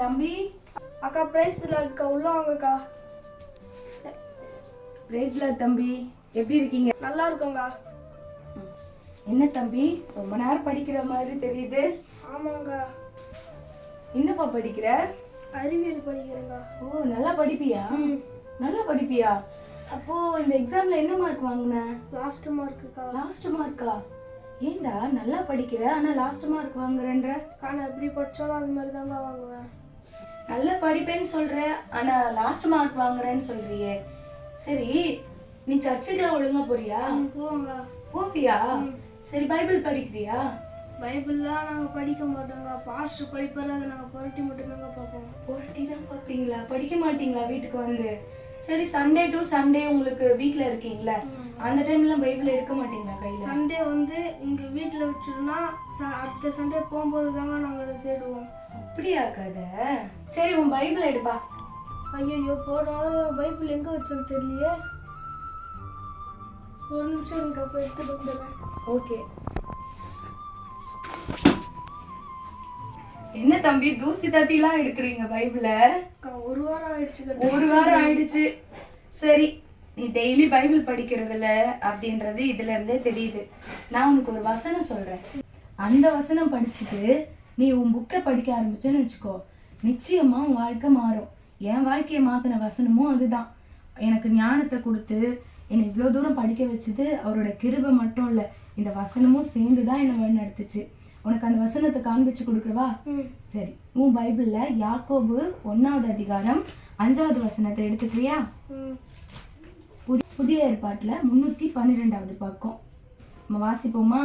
தம்பி அக்கா பிரைஸ்ல இருக்கா? உள்ள வாங்கக்கா. பிரேஸ்ல தம்பி எப்படி இருக்கீங்க? நல்லா இருக்கோங்கா என்ன தம்பி ரொம்ப நேரம் படிக்கிற மாதிரி தெரியுது. ஆமாங்கா என்னப்பா படிக்கிற? அறிவியல் படிக்கிறேங்கா ஓ நல்லா படிப்பியா? நல்லா படிப்பியா? அப்போ இந்த எக்ஸாம்ல என்ன மார்க் வாங்கின? லாஸ்ட் மார்க்குக்கா லாஸ்ட் மார்க்கா ஏண்டா நல்லா படிக்கிற? ஆனா லாஸ்ட் மார்க் வாங்குறேன்ற. நான் எப்படி படிச்சாலும் அது மாதிரி தாங்க வாங்குவேன். நல்லா படிப்பேன்னு சொல்ற ஆனா லாஸ்ட் மார்க் வாங்குறேன்னு சொல்றியே. சரி நீ சர்ச்சுக்குலாம் ஒழுங்கா போறியா? போவாங்க. போவியா? சரி பைபிள் படிக்கிறியா? பைபிள்லாம் நாங்கள் படிக்க மாட்டோங்க. பாஸ்டர் படிப்பார் அதை நாங்கள் புரட்டி மட்டும்தாங்க பார்ப்போம். புரட்டி தான் பார்ப்பீங்களா? படிக்க மாட்டீங்களா வீட்டுக்கு வந்து? சரி சண்டே டு சண்டே உங்களுக்கு வீட்ல இருக்கீங்களா? அந்த டைம்ல பைபிள் எடுக்க மாட்டீங்களா கையில? சண்டே வந்து இங்கே வீட்டில் வச்சிருந்தா அடுத்த சண்டே போகும்போது தாங்க நாங்கள் அதை தேடுவோம். அப்படியா கதை சரி உன் பைபிள் எடுப்பா. ஐயோ போன வாரம் பைபிள் எங்கே வச்சோன்னு தெரியலையே. ஒரு நிமிஷம் எனக்கு அப்போ எடுத்துட்டு வந்துடுறேன். ஓகே. என்ன தம்பி தூசி தட்டிலாம் எடுக்கிறீங்க பைபிள? ஒரு வாரம் ஆயிடுச்சு ஒரு வாரம் ஆயிடுச்சு. சரி நீ டெய்லி பைபிள் படிக்கிறதுல அப்படின்றது இதுல இருந்தே தெரியுது. நான் உனக்கு ஒரு வசனம் சொல்றேன். அந்த வசனம் படிச்சுட்டு நீ உன் புக்கை படிக்க ஆரம்பிச்சேன்னு வச்சுக்கோ. நிச்சயமா உன் வாழ்க்கை மாறும். என் வாழ்க்கையை மாத்தின வசனமும் அதுதான். எனக்கு ஞானத்தை கொடுத்து என்னை இவ்வளோ தூரம் படிக்க வச்சது அவரோட கிருபை மட்டும் இல்லை இந்த வசனமும் சேர்ந்து தான் என்னை வழிநடத்துச்சு. உனக்கு அந்த வசனத்தை காண்பிச்சு கொடுக்குறவா? ம். சரி உன் பைபிள்ல யாக்கோபு ஒன்னாவது அதிகாரம் அஞ்சாவது வசனத்தை எடுத்துக்கிறியா? புதிய ஏற்பாட்டுல முன்னூத்தி பன்னிரெண்டாவது பக்கம். நம்ம வாசிப்போமா?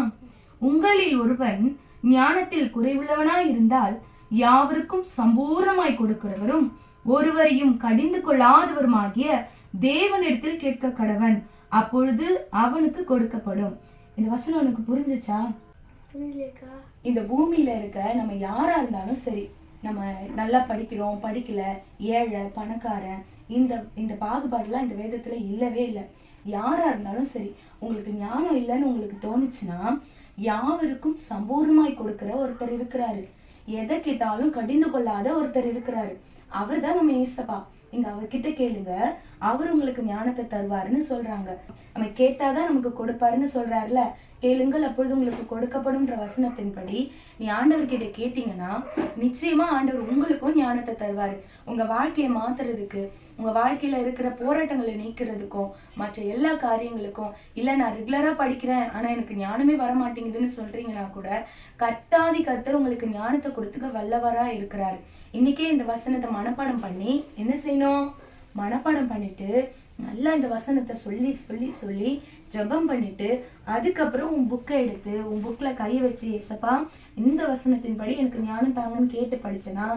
உங்களில் ஒருவன் ஞானத்தில் குறைவுள்ளவனாய் இருந்தால் யாவருக்கும் சம்பூர்ணமாய் கொடுக்கிறவரும் ஒருவரையும் கடிந்து கொள்ளாதவருமாகிய தேவனிடத்தில் கேட்க கடவன். அப்பொழுது அவனுக்கு கொடுக்கப்படும். இந்த வசனம் உனக்கு புரிஞ்சுச்சா? இந்த பூமியில இருக்க நம்ம யாரா இருந்தாலும் சரி நம்ம நல்லா படிக்கிறோம் படிக்கல ஏழை பணக்காரன் இந்த இந்த பாகுபாடுலாம் இந்த வேதத்துல இல்லவே இல்லை. யாரா இருந்தாலும் சரி உங்களுக்கு ஞானம் இல்லைன்னு உங்களுக்கு தோணுச்சுன்னா யாவருக்கும் சம்பூர்ணமாய் கொடுக்கிற ஒருத்தர் இருக்கிறாரு. எதை கேட்டாலும் கடிந்து கொள்ளாத ஒருத்தர் இருக்கிறாரு. அவர் தான் நம்ம ஏசப்பா நீங்க அவர்கிட்ட கேளுங்க. அவர் உங்களுக்கு ஞானத்தை தருவாருன்னு சொல்றாங்க. நம்ம கேட்டாதான் நமக்கு கொடுப்பாருன்னு சொல்றாருல. கேளுங்கள் அப்பொழுது உங்களுக்கு கொடுக்கப்படும்ன்ற வசனத்தின்படி நீ ஆண்டவர்கிட்ட கேட்டீங்கன்னா நிச்சயமா ஆண்டவர் உங்களுக்கும் ஞானத்தை தருவாரு. உங்க வாழ்க்கையை மாத்துறதுக்கு உங்க வாழ்க்கையில இருக்கிற போராட்டங்களை நீக்கிறதுக்கும் மற்ற எல்லா காரியங்களுக்கும் இல்லை நான் ரெகுலரா படிக்கிறேன் ஆனா எனக்கு ஞானமே வர மாட்டேங்குதுன்னு சொல்றீங்கன்னா கூட கர்த்தாதி கர்த்தர் உங்களுக்கு ஞானத்தை கொடுத்துக்க வல்லவரா இருக்கிறாரு. இன்னைக்கே இந்த வசனத்தை மனப்பாடம் பண்ணி என்ன செய்யணும்? மனப்பாடம் பண்ணிட்டு நல்லா இந்த வசனத்தை சொல்லி சொல்லி சொல்லி ஜெபம் பண்ணிட்டு அதுக்கப்புறம் உன் புக்கை எடுத்து உன் புக்ல கை வச்சு ஏசப்பா இந்த வசனத்தின்படி எனக்கு ஞானம் தாங்கன்னு கேட்டு படிச்சனா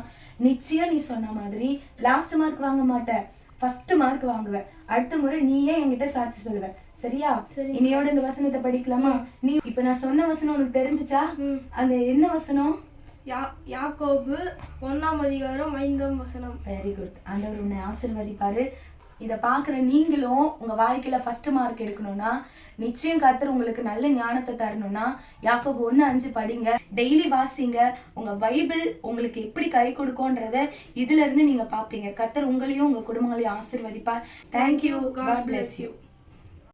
நிச்சயம் நீ சொன்ன மாதிரி லாஸ்ட் மார்க் வாங்க மாட்ட. ஃபர்ஸ்ட் மார்க் வாங்குவ அடுத்த முறை நீயே என்கிட்ட சாட்சி சொல்லுவ. சரியா? சரி. இனியோட இந்த வசனத்தை படிக்கலாமா? நீ இப்ப நான் சொன்ன வசனம் உனக்கு தெரிஞ்சுச்சா? அந்த என்ன வசனம்? யாக்கோபு ஒன்றாம் அதிகாரம் ஐந்தாம் வசனம். வெரி குட் ஆண்டவர் உன்னை ஆசீர்வதிப்பாரு. இதை பார்க்குற நீங்களும் உங்கள் வாழ்க்கையில் ஃபர்ஸ்ட் மார்க் எடுக்கணும்னா நிச்சயம் கத்தர் உங்களுக்கு நல்ல ஞானத்தை தரணும்னா யாக்கோபு ஒன்று அஞ்சு படிங்க. டெய்லி வாசிங்க. உங்கள் பைபிள் உங்களுக்கு எப்படி கை கொடுக்கும்ன்றத இதுல இருந்து நீங்கள் பார்ப்பீங்க. கத்தர் உங்களையும் உங்கள் குடும்பங்களையும் ஆசிர்வதிப்பார். Thank you God bless you